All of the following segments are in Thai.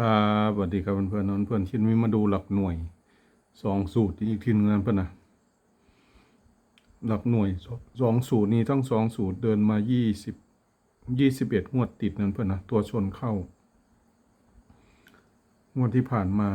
ครับสวัสดีครับเพื่อนๆเพื่อนๆคิดมีมาดูหลักหน่วยสองสูตรอีกทีหนึงนะเพื่อนนะหลักหน่วยสสองสูตรนี้ทั้งสองสูตรเดินมายี่สิบยี่สิบเอ็ดงวดติดนั่นเพื่อนนะตัวชนเข้างวดที่ผ่านมา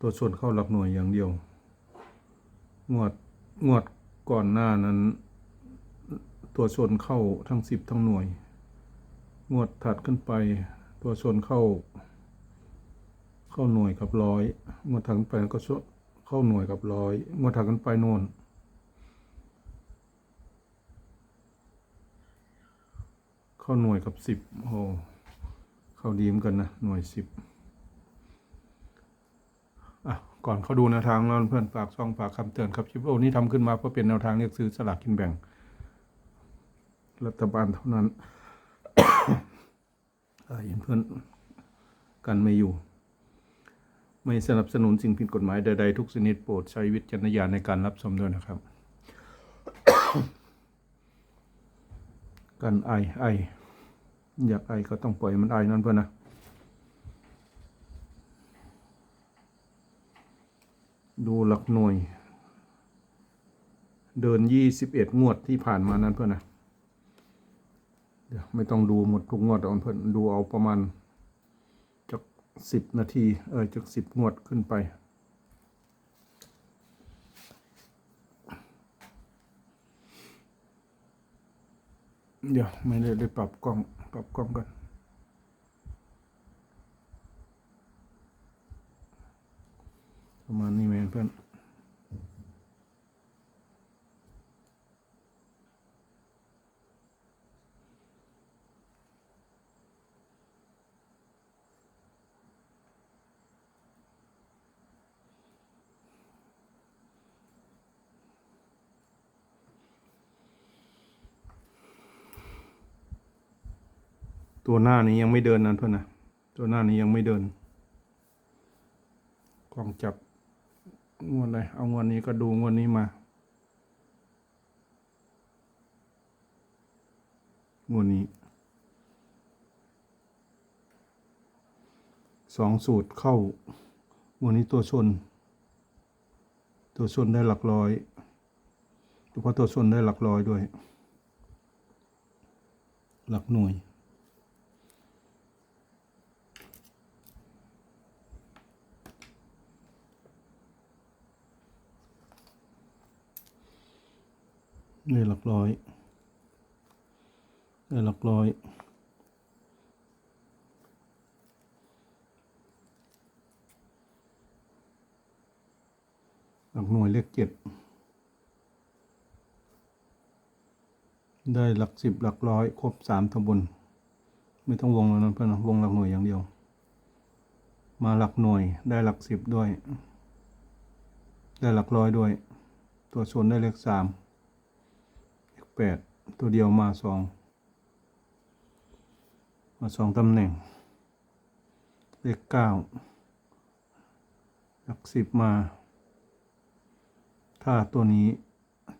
ตัวชนเข้าหลักหน่วยอย่างเดียว งวดงวดก่อนหน้านั้น ตัวชนเข้าทั้งสิบทั้งหน่วย งวดถัดขึ้นไป ตัวชนเข้า เข้าหน่วยกับร้อยงวดถัดไปก็ชนเข้าหน่วยกับร้อยงวดถัดขึ้นไปโน่นเข้าหน่วยกับสิบโอ้เข้าดีมกันนะหน่วยสิบอะก่อนเขาดูแนวทางแล้วเพื่อนฝากช่องฝากคำเตือนครับชิปโอนี้ทำขึ้นมาเพื่อเป็นแนวทางเลือกซื้อสลากกินแบ่ง รัฐบาลเท่านั้น เอ่อเห็นเพื่อนกันไม่อยู่ ไม่สนับสนุนสิ่งผิดกฎหมายใดๆทุกชนิดโปรดใช้วิจารณญาณในการรับชมด้วยนะครับ กันไอไออยากไอก็ต้องปล่อยมันไอนั่นเพื่อนนะดูหลักหน่วย เดินยี่สิบเอ็ดงวดที่ผ่านมานั้นเพื่อนนะ ไม่ต้องดูหมดทุกงวดเอาเพื่อนดูเอาประมาณจากสิบนาที เออจากสิบงวดขึ้นไป เดี๋ยวไม่ได้ได้ปรับกล้องปรับกล้องกันประมาณนี้ไหมเพื่อน ตัวหน้านี้ยังไม่เดินนะเพื่อนนะตัวหน้านี้ยังไม่เดิน กล้องจับงวดไหนเอางวดนี้ก็ดูงวดนี้มางวดนี้สองสูตรเข้างวดนี้ตัวชน ตัวชนได้หลักร้อยเฉพาะตัวชนได้หลักร้อยด้วย หลักหน่วย ได้หลักร้อยได้หลักร้อยหลักหน่วยเลขเจ็ดได้หลักสิบหลักร้อยครบสามตำบลไม่ต้องวงแล้วนะเพื่อนะวงหลักหน่วยอย่างเดียว มาหลักหน่วยได้หลักสิบด้วย ได้หลักร้อยด้วย ตัวชนได้เลขสาม แปดตัวเดียวมาสองมาสองตำแหน่ง เลขเก้าหลักสิบมา ถ้าตัวนี้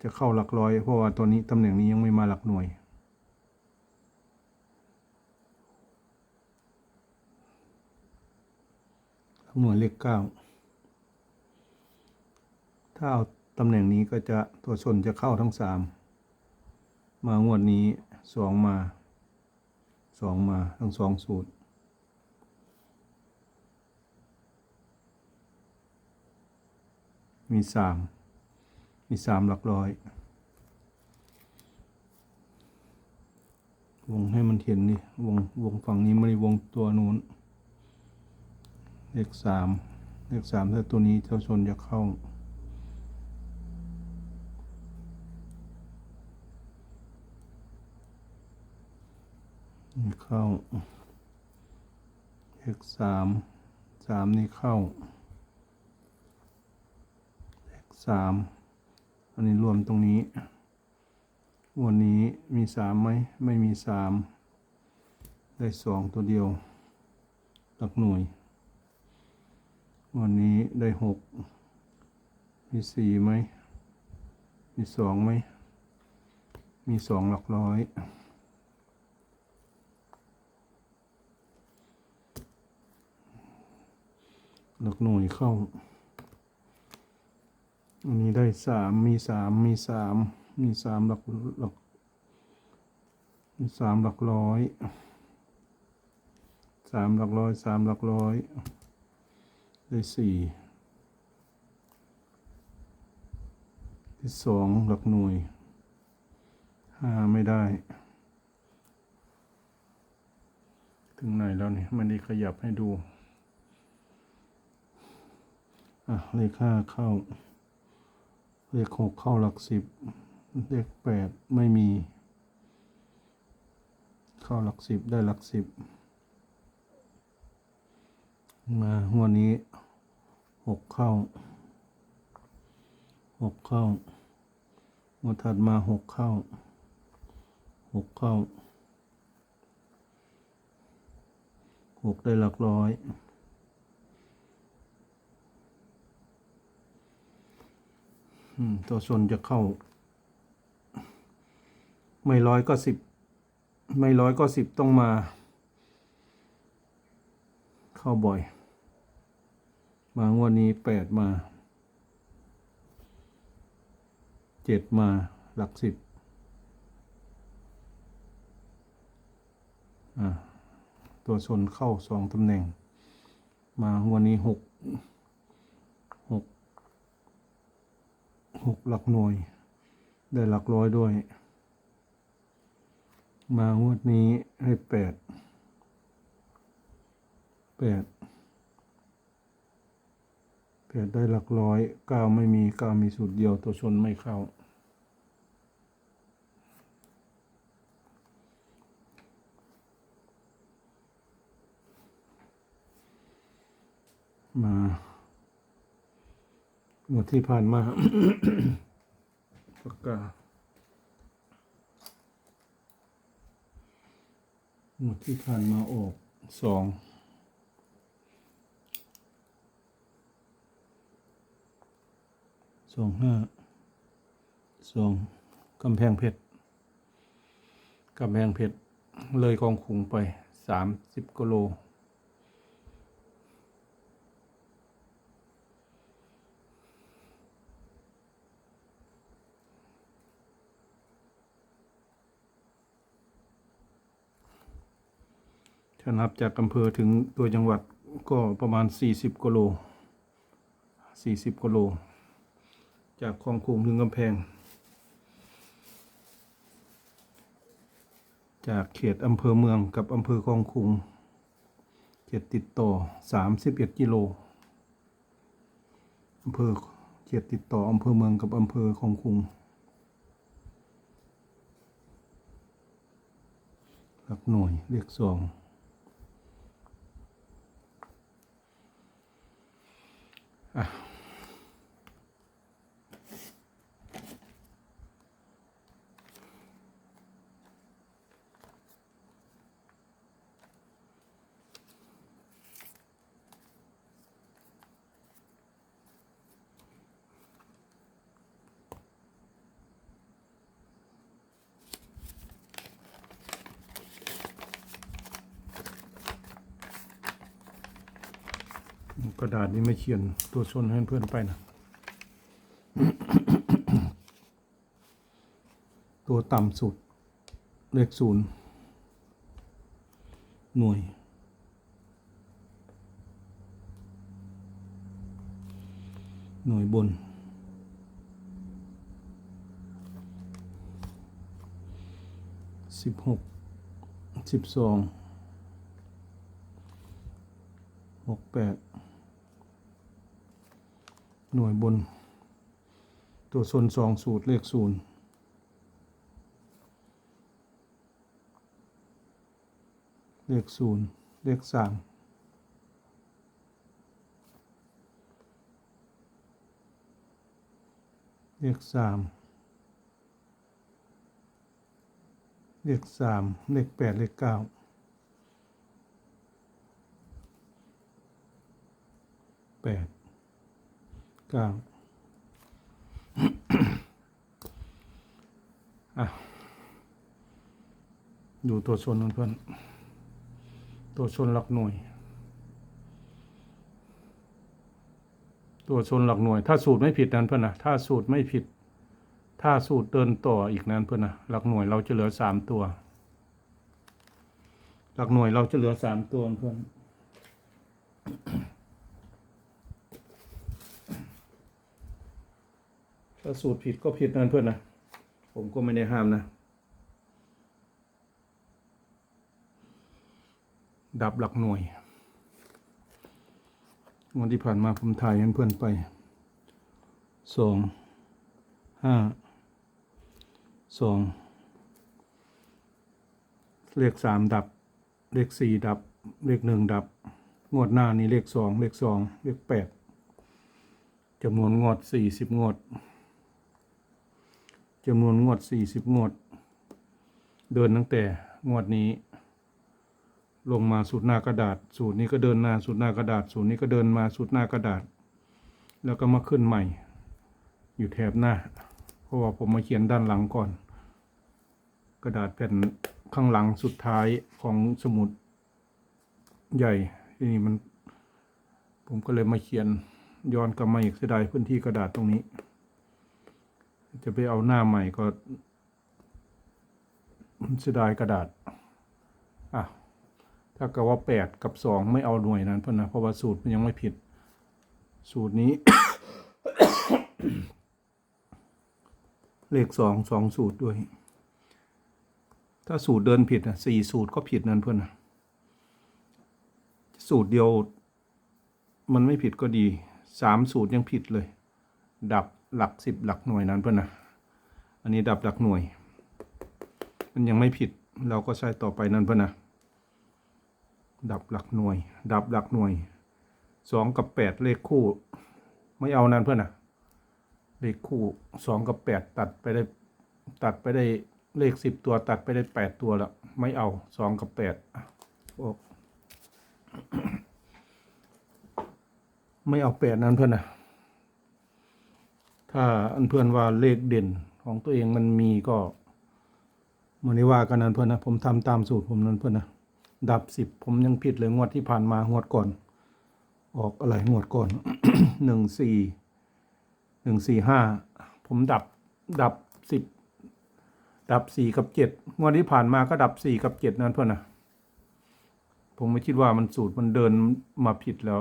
จะเข้าหลักร้อย เพราะว่าตัวนี้ตำแหน่งนี้ยังไม่มาหลักหน่วย หลักหน่วยเลขเก้าถ้าเอาตำแหน่งนี้ก็จะตัวชนจะเข้าทั้งสาม มางวดนี้สองมาสองมาทั้งสองสูตร มีสามมีสามหลักร้อย วงให้มันเห็นดิวงวงฝั่งนี้ไม่ได้วงตัวนู้นเลขสามเลขสามถ้าตัวนี้เจ้าชนจะเข้า เข้าเลขสามสามนี่เข้าเลขสามอันนี้รวมตรงนี้ วันนี้มีสามไหม ไม่มีสามได้สองตัวเดียว หลักหน่วย วันนี้ได้หกมีสี่ไหม มีสองไหม มีสองหลักร้อย หลักหน่วยเข้า อันนี้ได้สามมีสามมีสามมีสามหลักหลักมีสามหลักร้อยสามหลักร้อยสามหลักร้อย ได้สี่ที่สองหลักหน่วยห้าไม่ได้ ถึงไหนแล้วเนี่ยมันได้ขยับให้ดู อะเลขห้าเข้า เลขหกเข้าหลักสิบ เลขแปดไม่มี เข้าหลักสิบได้หลักสิบ มางวดนี้หกเข้าหกเข้างวดถัดมาหกเข้าหกเข้าหกได้หลักร้อย อืม ตัวชนจะเข้า ไม่ร้อยก็สิบ ไม่ร้อยก็สิบต้องมา เข้าบ่อย มางวดนี้แปดมาเจ็ดมาหลักสิบตัวชนเข้าสองตำแหน่ง มางวดนี้หก หก หกหลักหน่วย ได้หลักร้อยด้วย มางวดนี้ให้แปดแปดแปดได้หลักร้อยเก้าไม่มีเก้ามีสูตรเดียวตัวชนไม่เข้ามา หมดที่ผ่านมาปากกาหมดที่ผ่านมาออกสองสองห้าสองกำแพงเพชรกำแพงเพชรเลยกองขุงไปสามสิบกิโล ถ้านับจากอำเภอถึงตัวจังหวัดก็ประมาณ 40กิโล 40กิโล จากคลองคูงถึงกำแพง จากเขตอำเภอเมืองกับอำเภอคลองคุงเขตติดต่อ 31กิโลอำเภอเขตติดต่ออำเภอเมืองกับอำเภอคลองคุงหลักหน่วยเลขสอง Uh, กระดาษนี้ไม่เขียนตัวชนให้เพื่อนไปนะ ตัวต่ำสุด เลขศูนย์หน่วย หน่วยบน สิบหก สิบสองหกแปด หน่วยบน ตัวโซนสองสูตรเลขศูนย์เลขศูนย์เลขสามเลขสามเลขสามเลขแปดเลขเก้าแปด ก้าอะดูตัวชนเพื่อนๆตัวชนหลักหน่วย ตัวชนหลักหน่วย ถ้าสูตรไม่ผิดนั้นเพื่อนนะถ้าสูตรไม่ผิด ถ้าสูตรเดินต่ออีกนั้นเพื่อนนะหลักหน่วยเราจะเหลือสามตัว หลักหน่วยเราจะเหลือสามตัวเพื่อนาสูตรผิดก็ผิดนั่นเพื่อนนะ ผมก็ไม่ได้ห้ามนะ ดับหลักหน่วย วันที่ผ่านมาผมถ่ายให้เพื่อนไปสองห้าสองเลขสามดับ เลขสี่ดับ เลขหนึ่งดับ งวดหน้านี้เลขสองเลขสองเลขแปดจำนวนงวดสี่สิบงวด จำนวนงวดสี่สิบงวด เดินตั้งแต่งวดนี้ ลงมาสุดหน้ากระดาษ สูตรนี้ก็เดินหน้าสุดหน้ากระดาษ สูตรนี้ก็เดินมาสุดหน้ากระดาษ แล้วก็มาขึ้นใหม่ อยู่แถบหน้า เพราะว่าผมมาเขียนด้านหลังก่อน กระดาษแผ่นข้างหลังสุดท้ายของสมุดใหญ่ที่นี่มัน ผมก็เลยมาเขียนย้อนกลับมาอีกเสียดายพื้นที่กระดาษตรงนี้ จะไปเอาหน้าใหม่ก็เสียดายกระดาษ อะ ถ้ากับว่าแปดกับสองไม่เอาหน่วยนั้นเพื่อนนะเพราะว่าสูตรมันยังไม่ผิด สูตรนี้ เลขสองสองสูตรด้วย ถ้าสูตรเดินผิดนะสี่สูตรก็ผิดนั่นเพื่อนนะสูตรเดียว มันไม่ผิดก็ดีสามสูตรยังผิดเลย ดับ หลักสิบหลักหน่วยนั้นเพื่อนนะอันนี้ดับหลักหน่วย มันยังไม่ผิดเราก็ใช้ต่อไปนั่นเพื่อนนะดับหลักหน่วย ดับหลักหน่วยสองกับแปดเลขคู่ ไม่เอานั่นเพื่อนนะเลขคู่สองกับแปดตัดไปได้ตัดไปได้เลขสิบตัวตัดไปได้แปดตัวแล้วไม่เอาสองกับแปดอะโอ้ไม่เอาแปดนั่นเพื่อนนะ ถ้าอันเพื่อนว่าเลขเด่นของตัวเองมันมีก็มันไม่ว่ากันนั่นเพื่อนนะผมทำตามสูตรผมนั่นเพื่อนนะดับสิบผมยังผิดเลยงวดที่ผ่านมางวดก่อน ออกอะไรงวดก่อนหนึ่งสี่หนึ่งสี่ห้าผมดับดับสิบดับสี่กับเจ็ดงวดที่ผ่านมาก็ดับสี่กับเจ็ดนั่นเพื่อนนะผมไม่คิดว่ามันสูตรมันเดินมาผิดแล้ว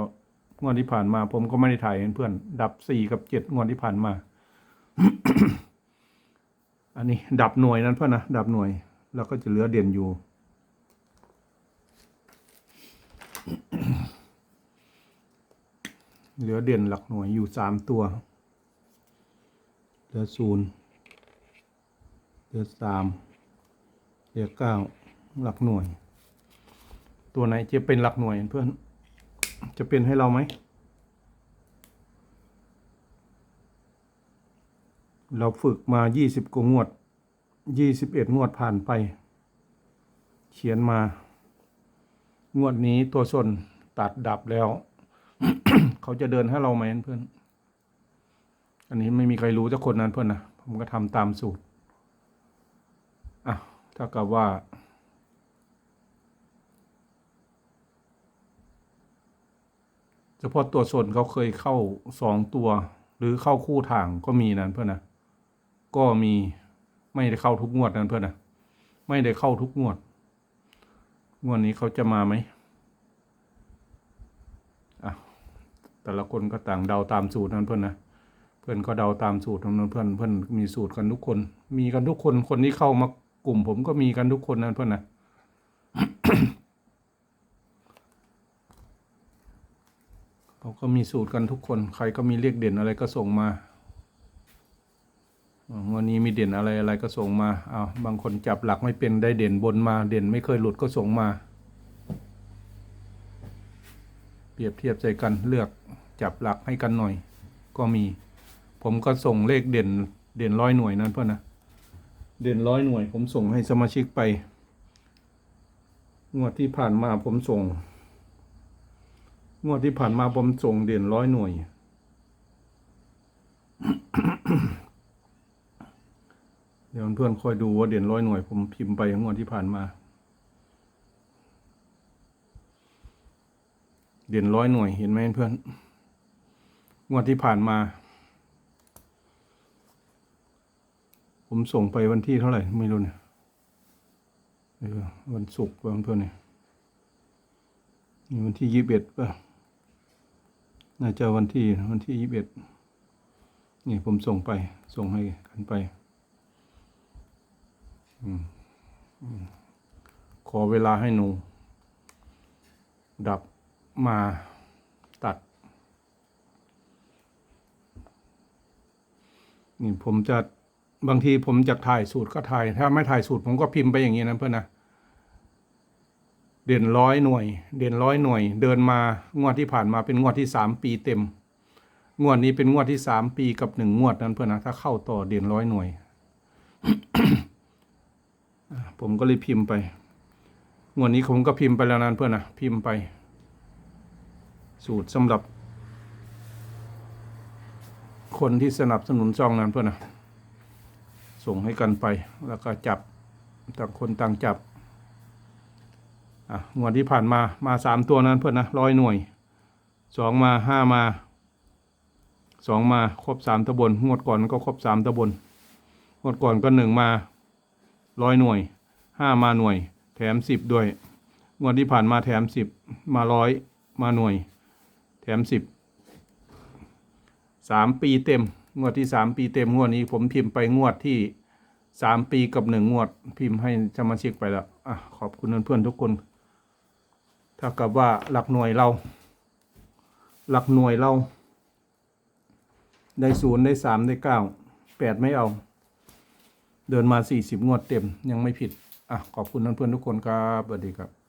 งวดที่ผ่านมา ผมก็ไม่ได้ถ่ายเพื่อน ดับสี่กับเจ็ดงวดที่ผ่านมา อันนี้ ดับหน่วยนั้นเพื่อนนะดับหน่วย แล้วก็จะเหลือเด่นอยู่ เหลือเด่นหลักหน่วยอยู่สามตัว เหลือศูนย์เหลือสามเหลือเก้าหลักหน่วย ตัวไหนจะเป็นหลักหน่วยเพื่อน จะเป็นให้เราไหม เราฝึกมายี่สิบกว่างวดยี่สิบเอ็ดงวดผ่านไป เขียนมา งวดนี้ตัวชนตัดดับแล้ว เขาจะเดินให้เราไหมเพื่อน อันนี้ไม่มีใครรู้จักคนนั้นเพื่อนนะ ผมก็ทำตามสูตร อะ ถ้ากับว่า ฉพาะตัวชนเขาเคยเข้าสองตัว หรือเข้าคู่ทางก็มีนั้นเพื่อนนะก็มีไม่ได้เข้าทุกงวดนั้นเพื่อนนะไม่ได้เข้าทุกงวด งวดนี้เขาจะมาไหมอะแต่ละคนก็ต่างเดาตามสูตรนั้นเพื่อนนะเพื่อนก็เดาตามสูตรของนั้นเพื่อนเพื่อนมีสูตรกันทุกคน มีกันทุกคนคนที่เข้ามากลุ่มผมก็มีกันทุกคนนั้นเพื่อนนะ เขาก็มีสูตรกันทุกคน ใครก็มีเลขเด่นอะไรก็ส่งมาวันนี้มีเด่นอะไรอะไรก็ส่งมาเอาบางคนจับหลักไม่เป็นได้เด่นบนมาเด่นไม่เคยหลุดก็ส่งมา เปรียบเทียบใจกันเลือกจับหลักให้กันหน่อย ก็มี ผมก็ส่งเลขเด่นเด่นร้อยหน่วยนั้นเพื่อนนะเด่นร้อยหน่วย ผมส่งให้สมาชิกไปงวดที่ผ่านมาผมส่ง งวดที่ผ่านมาผมส่งเด่นร้อยหน่วย เดี๋ยวเพื่อนคอยดูว่าเด่นร้อยหน่วย ผมพิมพ์ไปงวดที่ผ่านมา เด่นร้อยหน่วยเห็นไหมเพื่อน งวดที่ผ่านมา ผมส่งไปวันที่เท่าไหร่ไม่รู้เนี่ยเออวันศุกร์วันเพื่อนเนี่ยวันที่ยี่สิบเอ็ดป่ะ น่าจะวันที่วันที่ยี่สิบเอ็ดนี่ผมส่งไป ส่งให้กันไปอขอเวลาให้หนู ดับมาตัด นี่ผมจะบางทีผมจะถ่ายสูตรก็ถ่าย ถ้าไม่ถ่ายสูตรผมก็พิมพ์ไปอย่างนี้นะเพื่อนนะ เด่นร้อยหน่วย เด่นร้อยหน่วย เดินมางวดที่ผ่านมาเป็นงวดที่สามปีเต็ม งวดนี้เป็นงวดที่สามปีกับหนึ่งงวดนั้นเพื่อนนะถ้าเข้าต่อเด่นร้อยหน่วย ผมก็เลยพิมพ์ไปงวดนี้ผมก็พิมพ์ไปแล้วนั้นเพื่อนนะพิมพ์ไป สูตรสำหรับ คนที่สนับสนุนจองนั้นเพื่อนนะส่งให้กันไปแล้วก็จับต่างคนต่างจับ งวดที่ผ่านมามาสามตัวนั้นเพื่อนนะร้อยหน่วยสองมาห้ามาสองมาครบสามตะบนงวดก่อนก็ครบสามตะบนงวดก่อนก็หนึ่งมาร้อยหน่วยห้ามาหน่วย แถมสิบด้วยงวดที่ผ่านมาแถมสิบมาร้อยมาหน่วย แถมสิบสามปีเต็ม งวดที่สามปีเต็มงวดนี้ผมพิมพ์ไปงวดที่สามปีกับหนึ่งงวด พิมพ์ให้สมาชิกไปแล้วอะขอบคุณเพื่อนๆทุกคน ถ้ากับว่าหลักหน่วยเรา หลักหน่วยเรา ได้ศูนย์ได้สามได้เก้าแปดไม่เอา เดินมาสี่สิบงวดเต็มยังไม่ผิด อะ ขอบคุณเพื่อนๆทุกคนครับสวัสดีครับ